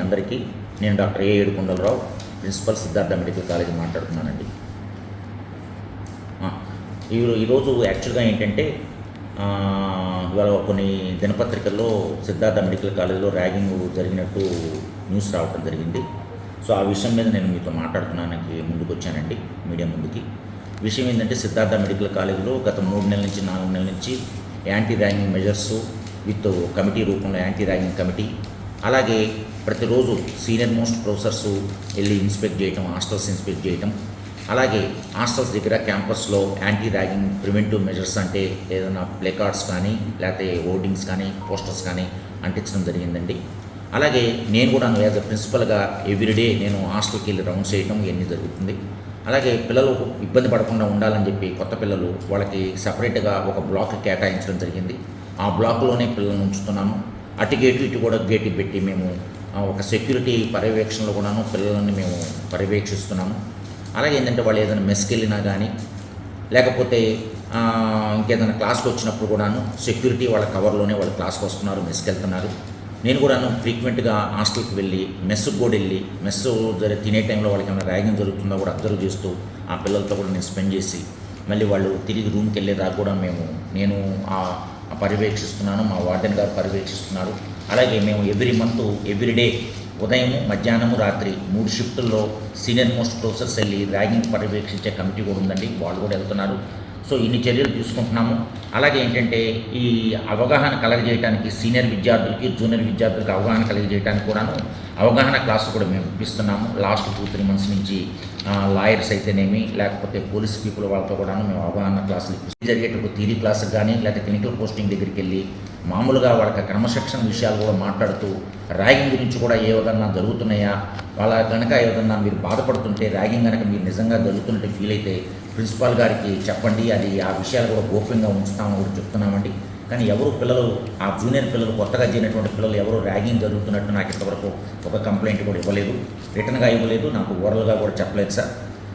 అందరికీ. నేను doctor A. Yedukondalarao principal Siddhartha medical college మాట్లాడుతున్నానండి. ఈరోజు యాక్చువల్గా ఏంటంటే ఇవాళ కొన్ని దినపత్రికల్లో సిద్ధార్థ మెడికల్ కాలేజీలో ర్యాగింగ్ జరిగినట్టు న్యూస్ రావటం జరిగింది. సో ఆ విషయం మీద నేను మీతో మాట్లాడుతున్నానికి ముందుకు వచ్చానండి మీడియా ముందుకి. విషయం ఏంటంటే సిద్ధార్థ మెడికల్ కాలేజీలో గత మూడు నెలల నుంచి నాలుగు నెలల నుంచి anti ragging measures with committee రూపంలో యాంటీ ర్యాగింగ్ కమిటీ అలాగే ప్రతిరోజు సీనియర్ మోస్ట్ ప్రొఫెసర్స్ వెళ్ళి ఇన్స్పెక్ట్ చేయటం హాస్టల్స్ ఇన్స్పెక్ట్ చేయటం. అలాగే హాస్టల్స్ దగ్గర క్యాంపస్లో యాంటీ ర్యాగింగ్ ప్రివెంటివ్ మెజర్స్ అంటే ఏదైనా ప్లే కార్డ్స్ కానీ లేకపోతే హోర్డింగ్స్ కానీ పోస్టర్స్ కానీ అంటించడం జరిగిందండి. అలాగే నేను కూడా యాజ్ అ ప్రిన్సిపల్గా ఎవ్రీడే నేను హాస్టల్కి వెళ్ళి రౌండ్స్ చేయడం ఇవన్నీ జరుగుతుంది. అలాగే పిల్లలు ఇబ్బంది పడకుండా ఉండాలని చెప్పి కొత్త పిల్లలు వాళ్ళకి సపరేట్గా ఒక బ్లాక్ కేటాయించడం జరిగింది. ఆ బ్లాక్లోనే పిల్లల్ని ఉంచుతున్నాను అటు గేటు ఇటు కూడా గేటు పెట్టి మేము ఒక సెక్యూరిటీ పర్యవేక్షణలో కూడాను పిల్లలని మేము పర్యవేక్షిస్తున్నాము. అలాగే ఏంటంటే వాళ్ళు ఏదైనా మెస్కి వెళ్ళినా కానీ లేకపోతే ఇంకేదైనా క్లాస్కి వచ్చినప్పుడు కూడాను సెక్యూరిటీ వాళ్ళ కవర్లోనే వాళ్ళు క్లాస్కి వస్తున్నారు మెస్కి వెళ్తున్నారు. నేను కూడాను ఫ్రీక్వెంట్గా హాస్టల్కి వెళ్ళి మెస్సుకు కూడా వెళ్ళి మెస్ జరి తినే టైంలో వాళ్ళకి ఏమైనా ర్యాగింగ్ జరుగుతుందో కూడా అబ్జర్వ్ చేస్తూ ఆ పిల్లలతో కూడా నేను స్పెండ్ చేసి మళ్ళీ వాళ్ళు తిరిగి రూమ్కి వెళ్ళేదాకా కూడా మేము నేను ఆ పర్యవేక్షిస్తున్నాను మా వార్డెన్ గారు పర్యవేక్షిస్తున్నారు. అలాగే మేము ఎవ్రీ మంత్ ఎవ్రీడే ఉదయం మధ్యాహ్నము రాత్రి మూడు షిఫ్టుల్లో సీనియర్ మోస్ట్ ప్రొఫెసర్స్ వెళ్ళి ర్యాగింగ్ పర్యవేక్షించే కమిటీ కూడా ఉందండి. వాళ్ళు కూడా వెళ్తున్నారు. సో ఇన్ని చర్యలు తీసుకుంటున్నాము. అలాగే ఏంటంటే ఈ అవగాహన కలగజేయడానికి సీనియర్ విద్యార్థులకి జూనియర్ విద్యార్థులకి అవగాహన కలగజేయడానికి కూడాను అవగాహన క్లాసు కూడా మేము ఇప్పిస్తున్నాము. లాస్ట్ టూ త్రీ మంత్స్ నుంచి లాయర్స్ అయితేనేమి లేకపోతే పోలీస్ పీపుల్ వాళ్ళతో కూడాను మేము అవగాహన క్లాసులు జరిగేటప్పుడు థీరీ క్లాసులు కానీ లేకపోతే క్లినికల్ పోస్టింగ్ దగ్గరికి వెళ్ళి మామూలుగా వాళ్ళకి క్రమశిక్షణ విషయాలు కూడా మాట్లాడుతూ ర్యాగింగ్ గురించి కూడా ఏ విధంగా జరుగుతున్నాయా? వాళ్ళ కనుక ఏదన్నా మీరు బాధపడుతుంటే ర్యాగింగ్ కనుక మీరు నిజంగా జరుగుతున్నట్టు ఫీల్ అయితే ప్రిన్సిపాల్ గారికి చెప్పండి అది ఆ విషయాలు కూడా గోప్యంగా ఉంచుతామని కూడా చెప్తున్నామండి. కానీ ఎవరు పిల్లలు ఆ జూనియర్ పిల్లలు కొత్తగా చేరినటువంటి పిల్లలు ఎవరు ర్యాగింగ్ జరుగుతున్నట్టు నాకు ఇంతవరకు ఒక కంప్లైంట్ కూడా ఇవ్వలేదు. రిటర్న్గా ఇవ్వలేదు నాకు ఓరల్గా కూడా చెప్పలేదు సార్.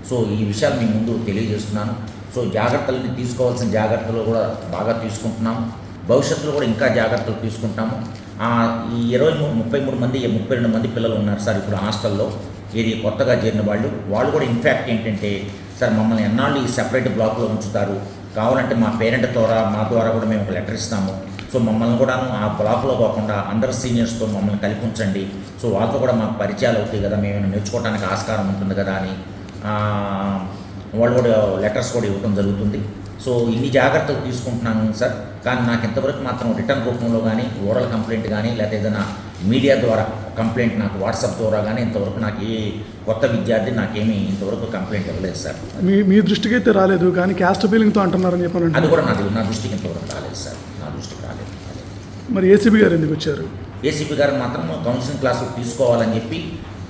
సో ఈ విషయాలు మీ ముందు తెలియజేస్తున్నాను. సో జాగ్రత్తలని తీసుకోవాల్సిన జాగ్రత్తలు కూడా బాగా తీసుకుంటున్నాము భవిష్యత్తులో కూడా ఇంకా జాగ్రత్తలు తీసుకుంటాము. ఈ ఇరవై మూడు ముప్పై మూడు మంది ముప్పై రెండు మంది పిల్లలు ఉన్నారు సార్ ఇప్పుడు హాస్టల్లో. ఇది కొత్తగా చేరిన వాళ్ళు వాళ్ళు కూడా ఇన్ఫ్యాక్ట్ ఏంటంటే సార్ మమ్మల్ని ఎన్నాళ్ళు ఈ సెపరేట్ బ్లాక్లో ఉంచుతారు. కావాలంటే మా పేరెంట్ ద్వారా మా ద్వారా కూడా మేము ఒక లెటర్ ఇస్తాము. సో మమ్మల్ని కూడాను ఆ బ్లాక్లో కాకుండా అందరు సీనియర్స్తో మమ్మల్ని కలిపి ఉంచండి. సో వాళ్ళతో కూడా మాకు పరిచయాలు అవుతాయి కదా మేము నేర్చుకోవడానికి ఆస్కారం ఉంటుంది కదా అని వాళ్ళు కూడా లెటర్స్ కూడా ఇవ్వడం జరుగుతుంది. సో ఇన్ని జాగ్రత్తలు తీసుకుంటున్నాను సార్. కానీ నాకు ఇంతవరకు మాత్రం రిటర్న్ రూపంలో కానీ ఓరల్ కంప్లైంట్ కానీ లేకపోతే ఏదైనా మీడియా ద్వారా కంప్లైంట్ నాకు వాట్సాప్ ద్వారా కానీ ఇంతవరకు నాకు ఏ కొత్త విద్యార్థి నాకేమీ ఇంతవరకు కంప్లైంట్ ఇవ్వలేదు సార్. మీ మీ దృష్టికి అయితే రాలేదు కానీ క్యాస్ట్ ఫీలింగ్తో అంటున్నారని చెప్పాను అది కూడా నాది నా దృష్టికి ఇంతవరకు రాలేదు సార్. నా దృష్టికి రాలేదు మరి ఏసీబీ గారు ఎందుకు వచ్చారు? ఏసీపీ గారు మాత్రం కౌన్సిలింగ్ క్లాసు తీసుకోవాలని చెప్పి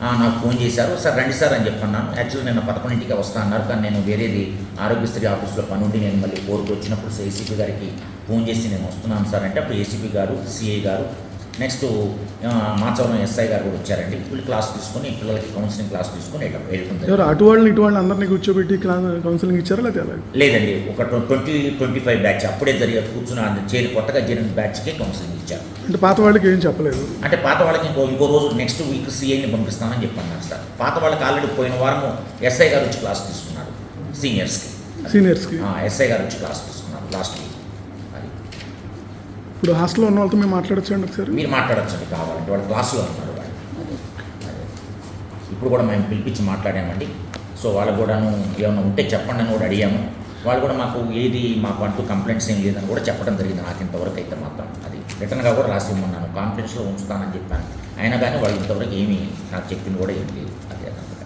నాకు ఫోన్ చేశారు. సార్ రండి సార్ అని చెప్పన్నాను. యాక్చువల్లీ నేను పదకొండింటికి వస్తా అన్నారు. కానీ నేను వేరేది ఆరోగ్యశ్రీ ఆఫీస్లో పని ఉండి నేను మళ్ళీ కోరుకు వచ్చినప్పుడు ఏసీపీ గారికి ఫోన్ చేసి నేను వస్తున్నాను సార్ అంటే అప్పుడు ఏసీపీ గారు సిఐ గారు నెక్స్ట్ ఆ, మాచవరం ఎస్ఐ గారు కూడా వచ్చారండి. వీళ్ళు క్లాస్ తీసుకొని పిల్లలకి కౌన్సిలింగ్ క్లాస్ తీసుకొని ఎవరు అటు వాళ్ళని ఇటు వాళ్ళని అందరినీ కూర్చోబెట్టి కౌన్సిలింగ్ ఇచ్చారా లేదా లేదండి. ఒక ట్వంటీ ట్వంటీ ఫైవ్ బ్యాచ్ అప్పుడే జరిగే కూర్చున్న చేరి కొత్తగా చేరిన బ్యాచ్కే కౌన్సిలింగ్ ఇచ్చారు. అంటే పాత వాళ్ళకి ఏం చెప్పలేదు? అంటే పాత వాళ్ళకి ఇంకో ఇంకో రోజు నెక్స్ట్ వీక్ సీఐని పంపిస్తానని చెప్పన్నారు సార్. పాత వాళ్ళకి ఆల్రెడీ పోయిన వారం ఎస్ఐ గారు వచ్చి క్లాస్ తీసుకున్నారు. సీనియర్స్కి సీనియర్స్కి ఎస్ఐ గారు వచ్చి క్లాస్ తీసుకున్నారు. లాస్ట్ వీక్ ఇప్పుడు హాస్టల్లో ఉన్న వాళ్ళతో మేము మాట్లాడచ్చండి ఒకసారి? మీరు మాట్లాడచ్చండి కావాలంటే. వాళ్ళు క్లాసులో ఉన్నారు వాళ్ళు. ఇప్పుడు కూడా మేము పిలిపించి మాట్లాడామండి. సో వాళ్ళు కూడాను ఏమైనా ఉంటే చెప్పండి అని కూడా అడిగాము. వాళ్ళు కూడా మాకు ఏది మాకు అంటూ కంప్లైంట్స్ ఏం లేదని కూడా చెప్పడం జరిగింది నాకు ఇంతవరకు అయితే మాత్రం. అది రిటర్న్గా కూడా రాసి ఇమ్మన్నాను. కాన్ఫిడెన్స్లో ఉంచుతానని చెప్పాను. అయినా కానీ వాళ్ళు ఇంతవరకు ఏమీ నాకు చెప్పింది కూడా ఏం లేదు. అదే అదంతా.